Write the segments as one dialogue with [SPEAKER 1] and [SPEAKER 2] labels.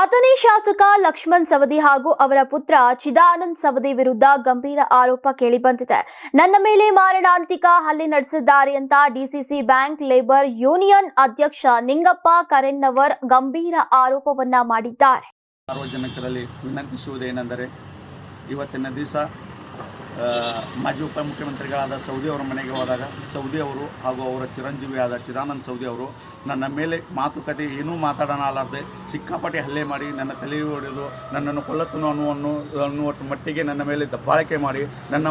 [SPEAKER 1] ಅಥಣಿ ಶಾಸಕ ಲಕ್ಷ್ಮಣ್ ಸವದಿ ಹಾಗೂ ಅವರ ಪುತ್ರ ಚಿದಾನಂದ್ ಸವದಿ ವಿರುದ್ಧ ಗಂಭೀರ ಆರೋಪ ಕೇಳಿಬಂದಿದೆ. ನನ್ನ ಮೇಲೆ ಮಾರಣಾಂತಿಕ ಹಲ್ಲೆ ನಡೆಸಿದ್ದಾರೆ ಅಂತ ಡಿಸಿಸಿ ಬ್ಯಾಂಕ್ ಲೇಬರ್ ಯೂನಿಯನ್ ಅಧ್ಯಕ್ಷ ನಿಂಗಪ್ಪ ಕರೆನ್ನವರ್ ಗಂಭೀರ ಆರೋಪವನ್ನ ಮಾಡಿದ್ದಾರೆ.
[SPEAKER 2] ಸಾರ್ವಜನಿಕರಲ್ಲಿ ವಿನಂತಿಸುವುದೇನೆಂದರೆ, ಇವತ್ತಿನ ದಿವಸ ಮಾಜಿ ಉಪಮುಖ್ಯಮಂತ್ರಿಗಳಾದ ಸೌದಿ ಅವರ ಮನೆಗೆ ಹೋದಾಗ ಸೌದಿ ಅವರು ಹಾಗೂ ಅವರ ಚಿರಂಜೀವಿಯಾದ ಚಿದಾನಂದ ಸೌದಿ ಅವರು ನನ್ನ ಮೇಲೆ ಮಾತುಕತೆ ಏನೂ ಮಾತಾಡಲಾರದೆ ಸಿಕ್ಕಾಪಟ್ಟೆ ಹಲ್ಲೆ ಮಾಡಿ ನನ್ನ ತಲೆ ಹೊಡೆದು ನನ್ನನ್ನು ಕೊಲ್ಲತನು ಅನ್ನುವನ್ನು ಅನ್ನುವ ಮಟ್ಟಿಗೆ ನನ್ನ ಮೇಲೆ ದಬ್ಬಾಳಿಕೆ ಮಾಡಿ ನನ್ನ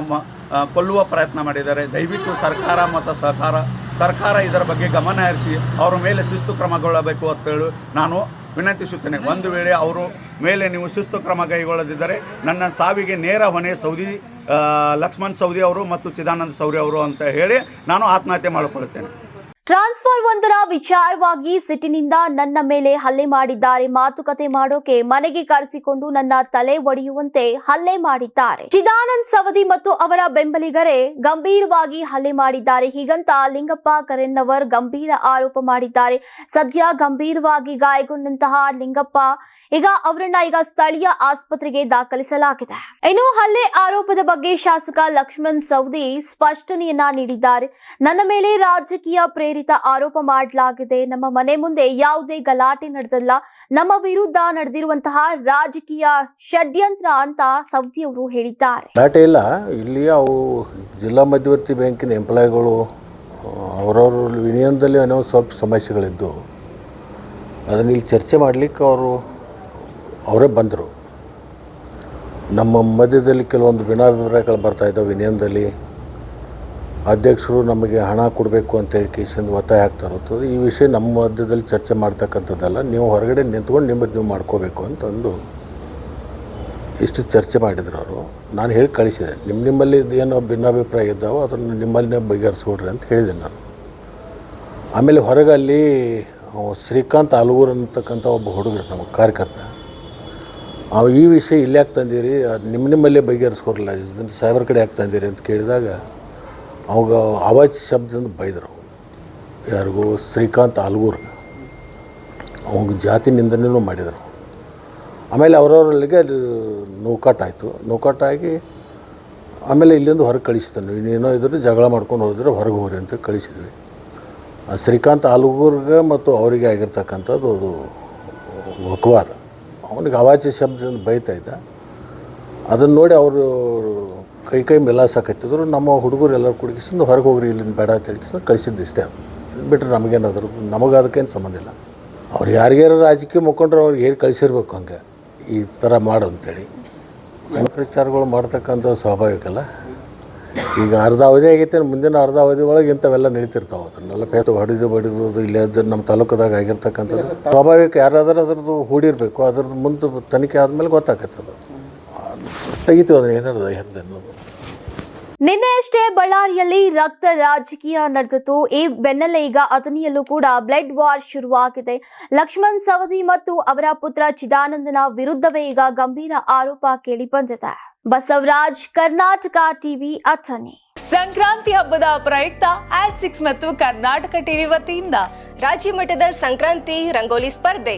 [SPEAKER 2] ಕೊಲ್ಲುವ ಪ್ರಯತ್ನ ಮಾಡಿದ್ದಾರೆ. ದಯವಿಟ್ಟು ಸರ್ಕಾರ ಮತ್ತು ಸಹಕಾರ, ಸರ್ಕಾರ ಇದರ ಬಗ್ಗೆ ಗಮನ ಹರಿಸಿ ಅವರ ಮೇಲೆ ಶಿಸ್ತು ಕ್ರಮಗೊಳ್ಳಬೇಕು ಅಂತೇಳಿ ನಾನು ವಿನಂತಿಸುತ್ತೇನೆ. ಒಂದು ವೇಳೆ ಅವರು ಮೇಲೆ ನೀವು ಶಿಸ್ತು ಕ್ರಮ ಕೈಗೊಳ್ಳದಿದ್ದರೆ ನನ್ನ ಸಾವಿಗೆ ನೇರ ಹೊಣೆ ಸೌದಿ ಲಕ್ಷ್ಮಣ್ ಸೌದಿ ಅವರು ಮತ್ತು ಚಿದಾನಂದ ಸೌರಿ ಅವರು ಅಂತ ಹೇಳಿ ನಾನು ಆತ್ಮಹತ್ಯೆ ಮಾಡಿಕೊಳ್ಳುತ್ತೇನೆ.
[SPEAKER 1] ಟ್ರಾನ್ಸ್ಫರ್ ಒಂದರ ವಿಚಾರವಾಗಿ ಸಿಟ್ಟಿನಿಂದ ನನ್ನ ಮೇಲೆ ಹಲ್ಲೆ ಮಾಡಿದ್ದಾರೆ. ಮಾತುಕತೆ ಮಾಡೋಕೆ ಮನೆಗೆ ಕರೆಸಿಕೊಂಡು ನನ್ನ ತಲೆ ಒಡೆಯುವಂತೆ ಹಲ್ಲೆ ಮಾಡಿದ್ದಾರೆ. ಚಿದಾನಂದ್ ಸವದಿ ಮತ್ತು ಅವರ ಬೆಂಬಲಿಗರೇ ಗಂಭೀರವಾಗಿ ಹಲ್ಲೆ ಮಾಡಿದ್ದಾರೆ. ಹೀಗಂತ ಲಿಂಗಪ್ಪ ಕರೆನ್ನವರ್ ಗಂಭೀರ ಆರೋಪ ಮಾಡಿದ್ದಾರೆ. ಸದ್ಯ ಗಂಭೀರವಾಗಿ ಗಾಯಗೊಂಡಂತಹ ಲಿಂಗಪ್ಪ ಈಗ ಅವರನ್ನ ಈಗ ಸ್ಥಳೀಯ ಆಸ್ಪತ್ರೆಗೆ ದಾಖಲಿಸಲಾಗಿದೆ. ಇನ್ನು ಹಲ್ಲೆ ಆರೋಪದ ಬಗ್ಗೆ ಶಾಸಕ ಲಕ್ಷ್ಮಣ್ ಸವದಿ ಸ್ಪಷ್ಟನೆಯನ್ನ ನೀಡಿದ್ದಾರೆ. ನನ್ನ ಮೇಲೆ ರಾಜಕೀಯ ಪ್ರೇರಿತ ಆರೋಪ ಮಾಡಲಾಗಿದೆ. ನಮ್ಮ ಮನೆ ಮುಂದೆ ಯಾವುದೇ ಗಲಾಟೆ ನಡೆದಲ್ಲ. ನಮ್ಮ ವಿರುದ್ಧ ನಡೆದಿರುವಂತಹ ರಾಜಕೀಯ ಷಡ್ಯಂತ್ರ ಅಂತ ಸೌದಿ ಅವರು ಹೇಳಿದ್ದಾರೆ.
[SPEAKER 3] ಗಲಾಟೆ ಇಲ್ಲ. ಇಲ್ಲಿ ಅವು ಜಿಲ್ಲಾ ಮಧ್ಯವರ್ತಿ ಬ್ಯಾಂಕಿನ ಎಂಪ್ಲಾಯ್ಗಳು ಅವರವ್ರ ವಿನಿಯಮದಲ್ಲಿ ಏನೋ ಸ್ವಲ್ಪ ಸಮಸ್ಯೆಗಳಿದ್ದು, ಅದನ್ನ ಇಲ್ಲಿ ಚರ್ಚೆ ಮಾಡಲಿಕ್ಕೆ ಅವರು, ಅವರೇ ಬಂದರು. ನಮ್ಮ ಮಧ್ಯದಲ್ಲಿ ಕೆಲವೊಂದು ಭಿನ್ನಾಭಿಪ್ರಾಯಗಳು ಬರ್ತಾಯಿದ್ದಾವೆ ವಿನಿಯನದಲ್ಲಿ ಅಧ್ಯಕ್ಷರು ನಮಗೆ ಹಣ ಕೊಡಬೇಕು ಅಂತ ಹೇಳಿ ಕೇಸಿಂದ ಒತ್ತಾಯ ಆಗ್ತಾ ಇರ್ತದೆ ಈ ವಿಷಯ ನಮ್ಮ ಮಧ್ಯದಲ್ಲಿ ಚರ್ಚೆ ಮಾಡ್ತಕ್ಕಂಥದ್ದಲ್ಲ, ನೀವು ಹೊರಗಡೆ ನಿಂತ್ಕೊಂಡು ನಿಮ್ಮದು ನೀವು ಮಾಡ್ಕೋಬೇಕು ಅಂತಂದು ಇಷ್ಟು ಚರ್ಚೆ ಮಾಡಿದ್ರು ಅವರು. ನಾನು ಹೇಳಿ ಕಳಿಸಿದೆ. ನಿಮ್ಮ ನಿಮ್ಮಲ್ಲಿ ಏನೋ ಭಿನ್ನಾಭಿಪ್ರಾಯ ಇದ್ದಾವೋ ಅದನ್ನು ನಿಮ್ಮಲ್ಲಿನೇ ಬಗೆಹರಿಸ್ಕೊಡ್ರಿ ಅಂತ ಹೇಳಿದೆ ನಾನು. ಆಮೇಲೆ ಹೊರಗೆ ಅಲ್ಲಿ ಶ್ರೀಕಾಂತ್ ಆಲೂರು ಅಂತಕ್ಕಂಥ ಒಬ್ಬ ಹುಡುಗರು ನಮ್ಮ ಕಾರ್ಯಕರ್ತ. ಅವ ಈ ವಿಷಯ ಇಲ್ಲಿ ಯಾಕೆ ತಂದಿರಿ? ನಿಮ್ಮ ನಿಮ್ಮಲ್ಲೇ ಬಗೆಹರಿಸ್ಕೊಡ್ರಲ್ಲ, ಇದನ್ನು ಸಾಹೇಬ್ರ ಕಡೆ ಯಾಕೆ ತಂದಿರಿ ಅಂತ ಕೇಳಿದಾಗ ಅವಾಗ ಆವಾಜ್ ಶಬ್ದದಿಂದ ಬೈದರು ಯಾರಿಗೂ ಶ್ರೀಕಾಂತ್ ಆಲ್ಗೂರ್ಗೆ ಅವಾಗ ಜಾತಿ ನಿಂದನೆಯೂ ಮಾಡಿದರು ಆಮೇಲೆ ಅವರವರಲ್ಲಿಗೆ ಅದು ನೂಕಾಟಾಯಿತು ನೌಕಾಟಾಗಿ ಆಮೇಲೆ ಇಲ್ಲಿಂದ ಹೊರಗೆ ಕಳಿಸ್ತಾನೆ ಇನ್ನೇನೋ ಇದ್ರೆ ಜಗಳ ಮಾಡ್ಕೊಂಡು ಹೋದ್ರೆ ಹೊರಗೆ ಹೋಗ್ರಿ ಅಂತ ಕಳಿಸಿದ್ವಿ. ಆ ಶ್ರೀಕಾಂತ್ ಆಲ್ಗೂರ್ಗೆ ಮತ್ತು ಅವರಿಗೆ ಆಗಿರ್ತಕ್ಕಂಥದ್ದು ಅದು ವಕ್ವಾದ. ಅವನಿಗೆ ಅವಾಚ್ಯ ಶಬ್ದದಿಂದ ಬೈತಾ ಇದ್ದ. ಅದನ್ನು ನೋಡಿ ಅವರು ಕೈ ಕೈ ಮೆಲಾಸಕತ್ತಿದ್ರು ನಮ್ಮ ಹುಡುಗರು ಎಲ್ಲರೂ ಕುಡುಕಿಸಿದ್ದು ಹೊರಗೆ ಹೋಗ್ರಿ, ಇಲ್ಲಿಂದ ಬೇಡ ಅಂತ ಹೇಳಿ ಕಳಿಸಿದ್ದು ಇಷ್ಟೇ. ಬಿಟ್ಟರೆ ನಮಗೇನಾದ್ರು ನಮಗೆ ಅದಕ್ಕೇನು ಸಂಬಂಧ ಇಲ್ಲ. ಅವ್ರು ಯಾರಿಗ್ಯಾರು ರಾಜಕೀಯ ಮುಖಂಡರು ಅವ್ರಿಗೆ ಹೇಳಿ ಕಳಿಸಿರ್ಬೇಕು ಹಂಗೆ? ಈ ಥರ ಮಾಡು ಅಂತೇಳಿ ಪ್ರಚಾರಗಳು ಮಾಡ್ತಕ್ಕಂಥ ಸ್ವಾಭಾವಿಕಲ್ಲ ಈಗ ಅರ್ಧ ಅವಧಿ ಆಗೈತೆ ಮುಂದಿನ ಅರ್ಧ ಅವಧಿ ಒಳಗೆ ಇಂಥವೆಲ್ಲ ನಡೀತಿರ್ತಾವೆ ಅದನ್ನೆಲ್ಲ ಪೇತು ಹೊಡೆದು ಬಡಿದು ಇಲ್ಲೇ ನಮ್ಮ ತಾಲೂಕದಾಗ ಆಗಿರ್ತಕ್ಕಂಥದ್ದು. ಸ್ವಾಭಾವಿಕ ಯಾರಾದರೂ ಅದ್ರದ್ದು ಹೂಡಿರಬೇಕು, ಅದ್ರದ್ದು ಮುಂದೆ ತನಿಖೆ ಆದಮೇಲೆ ಗೊತ್ತಾಗತ್ತೆ ತೆಗಿತೀವಿ ಅದನ್ನ ಏನಾರು ಹೆಂಗೆ ಅನ್ನೋದು?
[SPEAKER 1] ನಿನ್ನೆಯಷ್ಟೇ ಬಳ್ಳಾರಿಯಲ್ಲಿ ರಕ್ತ ರಾಜಕೀಯ ನಡೆದಿತ್ತು. ಈ ಬೆನ್ನಲ್ಲೇ ಈಗ ಅಥಣಿಯಲ್ಲೂ ಕೂಡ ಬ್ಲಡ್ ವಾರ್ ಶುರುವಾಗಿದೆ. ಲಕ್ಷ್ಮಣ್ ಸವದಿ ಮತ್ತು ಅವರ ಪುತ್ರ ಚಿದಾನಂದನ ವಿರುದ್ಧವೇ ಈಗ ಗಂಭೀರ ಆರೋಪ ಕೇಳಿಬಂದಿದೆ ಬಸವರಾಜ್ ಕರ್ನಾಟಕ ಟಿವಿ ಅಥಣಿ.
[SPEAKER 4] ಸಂಕ್ರಾಂತಿ ಹಬ್ಬದ ಪ್ರಯುಕ್ತ ಆಟ್ ಸಿಕ್ಸ್ ಮತ್ತು ಕರ್ನಾಟಕ ಟಿವಿ ವತಿಯಿಂದ
[SPEAKER 5] ರಾಜ್ಯ ಮಟ್ಟದ ಸಂಕ್ರಾಂತಿ ರಂಗೋಲಿ ಸ್ಪರ್ಧೆ.